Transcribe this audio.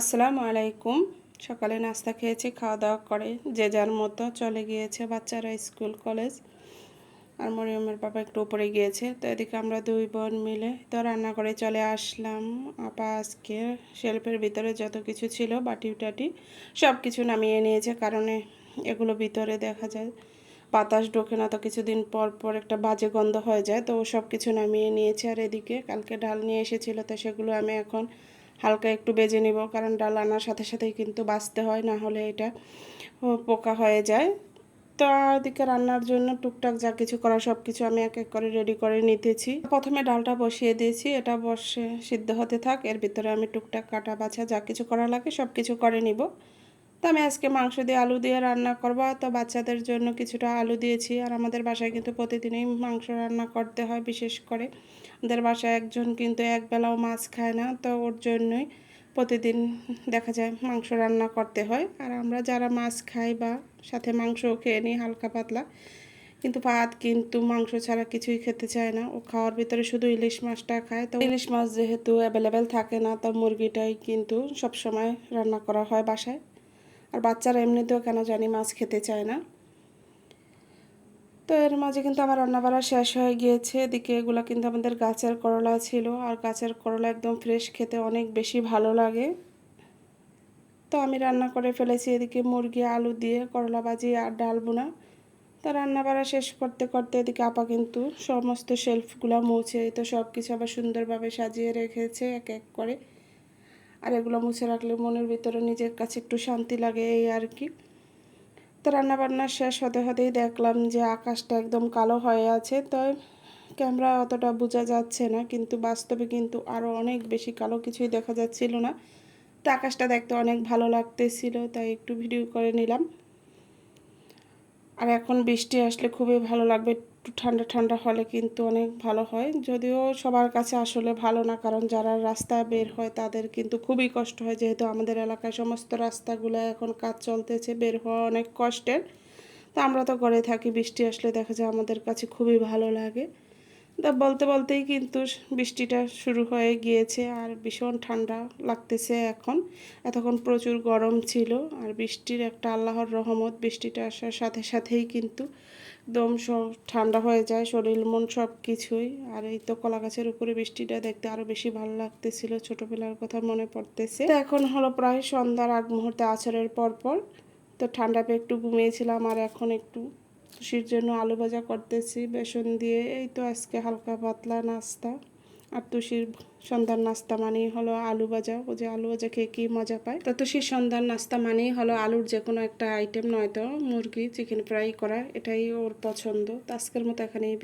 আসসালামু আলাইকুম। সকালে নাস্তা খেয়েছি খাওয়া দাওয়া করে যে যার মতো চলে গিয়েছে বাচ্চারা স্কুল, কলেজ। আর মরিয়মের বাবা একটু উপরে গিয়েছে, তো এদিকে আমরা দুই বোন মিলে তো রান্না করে চলে আসলাম। আপা আজকে শেল্ফের ভিতরে যত কিছু ছিল, বাটি টাটি সব কিছু নামিয়ে নিয়েছে, কারণে এগুলো ভিতরে দেখা যায় বাতাস ঢোকে না, তো কিছুদিন পর পর একটা বাজে গন্ধ হয়ে যায়, তো সব কিছু নামিয়ে নিয়েছে। আর এদিকে কালকে ডাল নিয়ে এসেছিল, তো সেগুলো আমি এখন হালকা একটু বেজে নিব, কারণ ডাল আনার সাথে সাথেই কিন্তু বাঁচতে হয়, না হলে এটা পোকা হয়ে যায়। তো ওদিকে রান্নার জন্য টুকটাক যা কিছু করা, সব কিছু আমি এক এক করে রেডি করে নিতেছি। প্রথমে ডালটা বসিয়ে দিয়েছি, এটা বসে সিদ্ধ হতে থাক, এর ভিতরে আমি টুকটাক কাটা বাছা যা কিছু করা লাগে, সব কিছু করে নিব। তো আমি আজকে মাংস দিয়ে আলু দিয়ে রান্না করব। তো বাচ্চাদের জন্য কিছুটা আলু দিয়েছি। আর আমাদের বাসায় কিন্তু প্রতিদিনই মাংস রান্না করতে হয় বিশেষ করে। আমাদের বাসায় একজন কিন্তু একবেলাও মাছ খায় না। তো ওর জন্যই প্রতিদিন দেখা যায় মাংস রান্না করতে হয়। আর আমরা যারা মাছ খাই বা সাথে মাংসও খেয়ে নিই হালকা পাতলা, কিন্তু ভাত কিন্তু মাংস ছাড়া কিছুই খেতে চায় না। ও খাওয়ার ভিতরে শুধু ইলিশ মাছটা খায়। তো ইলিশ মাছ যেহেতু অ্যাভেলেবেল থাকে না, তো মুরগিটাই কিন্তু সবসময় রান্না করা হয় বাসায়। আর বাচ্চারা এমনিতেও কেন জানি মাছ খেতে চায় না। তো এর মাঝে কিন্তু আমার রান্নাবাড়া শেষ হয়ে গিয়েছে। এদিকে এগুলো কিন্তু আমাদের গাছের করলা ছিল আর গাছের করলা একদম ফ্রেশ খেতে অনেক বেশি ভালো লাগে। তো আমি রান্না করে ফেলেছি এদিকে মুরগি, আলু দিয়ে, করলা ভাজি আর ডাল বোনা তো রান্নাবাড়া শেষ করতে করতে এদিকে আপা কিন্তু সমস্ত শেলফগুলো মুছে, তো সব কিছু আবার সুন্দরভাবে সাজিয়ে রেখেছে এক এক করে। আর এগুলো মুছে রাখলে মনের ভিতরে নিজের কাছে একটু শান্তি লাগে এই আর কি। তো রান্নাবান্না শেষ হতে হতেই দেখলাম যে আকাশটা একদম কালো হয়ে আছে, তো ক্যামেরা অতটা বোঝা যাচ্ছে না, কিন্তু বাস্তবে কিন্তু আরও অনেক বেশি কালো কিছুই দেখা যাচ্ছিল না। তো আকাশটা দেখতে অনেক ভালো লাগতেছিল, তাই একটু ভিডিও করে নিলাম। আর এখন বৃষ্টি আসলে খুবই ভালো লাগবে একটু ঠান্ডা ঠান্ডা হলে কিন্তু অনেক ভালো হয়। যদিও সবার কাছে আসলে ভালো না, কারণ যারা রাস্তায় বের হয় তাদের কিন্তু খুবই কষ্ট হয়। যেহেতু আমাদের এলাকায় সমস্ত রাস্তাগুলো এখন কাজ চলতেছে, বের হওয়া অনেক কষ্টের। তা আমরা তো ঘরে থাকি, বৃষ্টি আসলে দেখা যায় আমাদের কাছে খুবই ভালো লাগে। তা বলতে বলতেই কিন্তু বৃষ্টিটা শুরু হয়ে গিয়েছে আর ভীষণ ঠান্ডা লাগতেছে এখন। এতক্ষণ প্রচুর গরম ছিল আর বৃষ্টির একটা আল্লাহর রহমত, বৃষ্টিটা আসার সাথে সাথেই কিন্তু একদম সব ঠান্ডা হয়ে যায়, শরীর মন সব কিছুই। আর এই তো কলা গাছের উপরে বৃষ্টিটা দেখতে আরও বেশি ভালো লাগতেছিল, ছোটোবেলার কথা মনে পড়তেছে। এখন হলো প্রায় সন্ধ্যার আগ মুহূর্তে আছরের পর পর তো ঠান্ডা একটু ঘুমিয়েছিলাম আর এখন একটু খুশির জন্য আলু ভাজা করতেছি, বেসন দিয়ে। এই তো আজকে হালকা পাতলা নাস্তা। আর তুষির সন্ধ্যার নাস্তা মানেই হলো আলু ভাজা। ও যে আলু ভাজা খেয়ে কী মজা পায়? তো তুষির সন্ধ্যার নাস্তা মানেই হলো আলুর যে কোনো একটা আইটেম নয়তো মুরগি চিকেন ফ্রাই করা, এটাই ওর পছন্দ। তো আজকের মতো এখানেই